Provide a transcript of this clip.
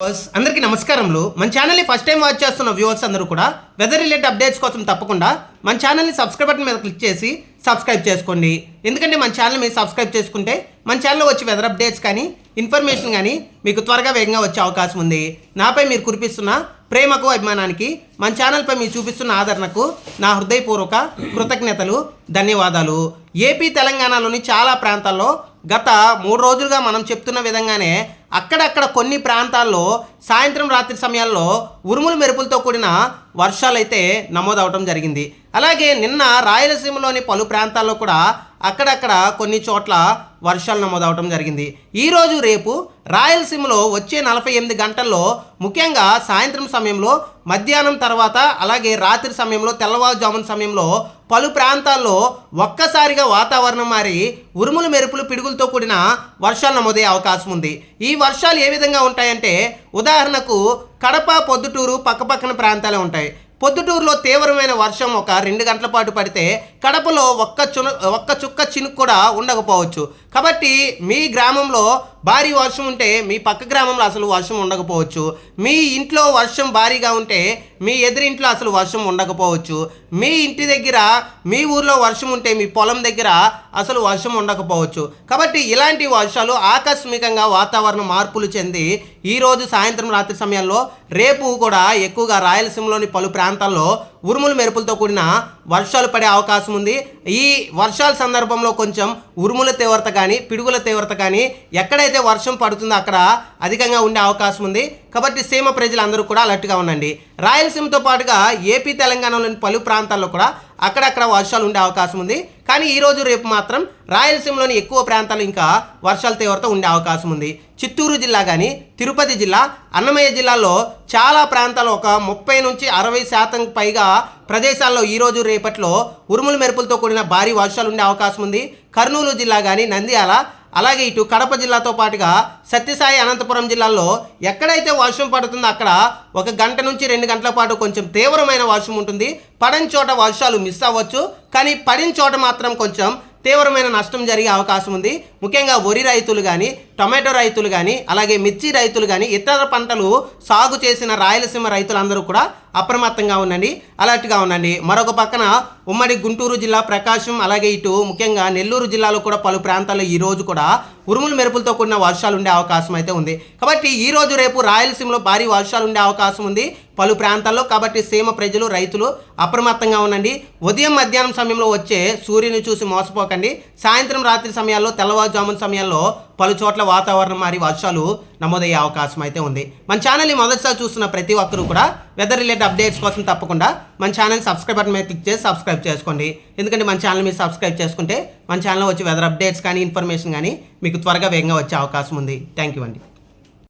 Viewers, అందరికీ నమస్కారములు. మన ఛానల్ని ఫస్ట్ టైం వాచ్ చేస్తున్న వ్యూవర్స్ అందరూ కూడా వెదర్ రిలేటెడ్ అప్డేట్స్ కోసం తప్పకుండా మన ఛానల్ని సబ్స్క్రైబ్ బటన్ మీద క్లిక్ చేసి సబ్స్క్రైబ్ చేసుకోండి. ఎందుకంటే మన ఛానల్ మీరు సబ్స్క్రైబ్ చేసుకుంటే మన ఛానల్లో వచ్చే వెదర్ అప్డేట్స్ కానీ ఇన్ఫర్మేషన్ కానీ మీకు త్వరగా వేగంగా వచ్చే అవకాశం ఉంది. నాపై మీరు కురిపిస్తున్న ప్రేమకు అభిమానానికి మన ఛానల్పై మీరు చూపిస్తున్న ఆదరణకు నా హృదయపూర్వక కృతజ్ఞతలు ధన్యవాదాలు. ఏపీ తెలంగాణలోని చాలా ప్రాంతాల్లో గత మూడు రోజులుగా మనం చెప్తున్న విధంగానే అక్కడక్కడ కొన్ని ప్రాంతాల్లో సాయంత్రం రాత్రి సమయాల్లో ఉరుములు మెరుపులతో కూడిన వర్షాలైతే నమోదవటం జరిగింది. అలాగే నిన్న రాయలసీమలోని పలు ప్రాంతాల్లో కూడా అక్కడక్కడ కొన్ని చోట్ల వర్షాలు నమోదవటం జరిగింది. ఈరోజు రేపు రాయలసీమలో వచ్చే నలభై ఎనిమిది గంటల్లో ముఖ్యంగా సాయంత్రం సమయంలో మధ్యాహ్నం తర్వాత అలాగే రాత్రి సమయంలో తెల్లవారుజామున సమయంలో పలు ప్రాంతాల్లో ఒక్కసారిగా వాతావరణం మారి ఉరుములు మెరుపులు పిడుగులతో కూడిన వర్షాలు నమోదయ్యే అవకాశం ఉంది. ఈ వర్షాలు ఏ విధంగా ఉంటాయంటే ఉదాహరణకు కడప పొద్దుటూరు పక్కపక్కన ప్రాంతాలే ఉంటాయి. పొద్దుటూరులో తీవ్రమైన వర్షం ఒక రెండు గంటల పాటు పడితే కడపలో ఒక్క చున ఒక్క చుక్క చినుకు కూడా ఉండకపోవచ్చు. కాబట్టి మీ గ్రామంలో భారీ వర్షం ఉంటే మీ పక్క గ్రామంలో అసలు వర్షం ఉండకపోవచ్చు. మీ ఇంట్లో వర్షం భారీగా ఉంటే మీ ఎదురింట్లో అసలు వర్షం ఉండకపోవచ్చు. మీ ఇంటి దగ్గర మీ ఊర్లో వర్షం ఉంటే మీ పొలం దగ్గర అసలు వర్షం ఉండకపోవచ్చు. కాబట్టి ఇలాంటి వర్షాలు ఆకస్మికంగా వాతావరణ మార్పులు చెంది ఈరోజు సాయంత్రం రాత్రి సమయంలో రేపు కూడా ఎక్కువగా రాయలసీమలోని పలు ప్రాంతాల్లో ఉరుములు మెరుపులతో కూడిన వర్షాలు పడే అవకాశం ఉంది. ఈ వర్షాల సందర్భంలో కొంచెం ఉరుముల తీవ్రత కానీ పిడుగుల తీవ్రత కానీ ఎక్కడైతే వర్షం పడుతుందో అక్కడ అధికంగా ఉండే అవకాశం ఉంది. కాబట్టి సీమ ప్రజలందరూ కూడా అలర్ట్గా ఉండండి. రాయలసీమతో పాటుగా ఏపీ తెలంగాణలోని పలు ప్రాంతాల్లో కూడా అక్కడక్కడ వర్షాలు ఉండే అవకాశం ఉంది. కానీ ఈరోజు రేపు మాత్రం రాయలసీమలోని ఎక్కువ ప్రాంతాలు ఇంకా వర్షాల తీవ్రత ఉండే అవకాశం ఉంది. చిత్తూరు జిల్లా కానీ తిరుపతి జిల్లా అన్నమయ్య జిల్లాలో చాలా ప్రాంతాలు ఒక ముప్పై నుంచి అరవై శాతం పైగా ప్రదేశాల్లో ఈరోజు రేపట్లో ఉరుములు మెరుపులతో కూడిన భారీ వర్షాలు ఉండే అవకాశం ఉంది. కర్నూలు జిల్లా కానీ నంద్యాల అలాగే ఇటు కడప జిల్లాతో పాటుగా సత్యసాయి అనంతపురం జిల్లాల్లో ఎక్కడైతే వర్షం పడుతుందో అక్కడ ఒక గంట నుంచి రెండు గంటల పాటు కొంచెం తీవ్రమైన వర్షం ఉంటుంది. పడని చోట వర్షాలు మిస్ అవ్వచ్చు. కానీ పడిన చోట మాత్రం కొంచెం తీవ్రమైన నష్టం జరిగే అవకాశం ఉంది. ముఖ్యంగా వరి రైతులు కానీ టొమాటో రైతులు కానీ అలాగే మిర్చి రైతులు కానీ ఇతర పంటలు సాగు చేసిన రాయలసీమ రైతులందరూ కూడా అప్రమత్తంగా ఉండండి. అలర్ట్గా ఉండండి. మరొక పక్కన ఉమ్మడి గుంటూరు జిల్లా ప్రకాశం అలాగే ఇటు ముఖ్యంగా నెల్లూరు జిల్లాలో కూడా పలు ప్రాంతాల్లో ఈ రోజు కూడా ఉరుములు మెరుపులతో కూడిన వర్షాలు ఉండే అవకాశం అయితే ఉంది. కాబట్టి ఈ రోజు రేపు రాయలసీమలో భారీ వర్షాలు ఉండే అవకాశం ఉంది. పలు ప్రాంతాల్లో కాబట్టి సీమ ప్రజలు రైతులు అప్రమత్తంగా ఉండండి. ఉదయం మధ్యాహ్నం సమయంలో వచ్చే సూర్యుని చూసి మోసపోకండి. సాయంత్రం రాత్రి సమయాల్లో తెల్లవారుజామున సమయాల్లో పలు చోట్ల వాతావరణం మారి వర్షాలు నమోదయ్యే అవకాశం అయితే ఉంది. మన ఛానల్ని మొదటిసారి చూస్తున్న ప్రతి ఒక్కరూ కూడా వెదర్ రిలేటెడ్ అప్డేట్స్ కోసం తప్పకుండా మన ఛానల్ సబ్స్క్రైబ్ బటన్ మీద క్లిక్ చేసి సబ్స్క్రైబ్ చేసుకోండి. ఎందుకంటే మన ఛానల్ మీరు సబ్స్క్రైబ్ చేసుకుంటే మన ఛానల్లో వచ్చే వెదర్ అప్డేట్స్ కానీ ఇన్ఫర్మేషన్ కానీ మీకు త్వరగా వేగంగా వచ్చే అవకాశం ఉంది. థ్యాంక్ యూ అండి.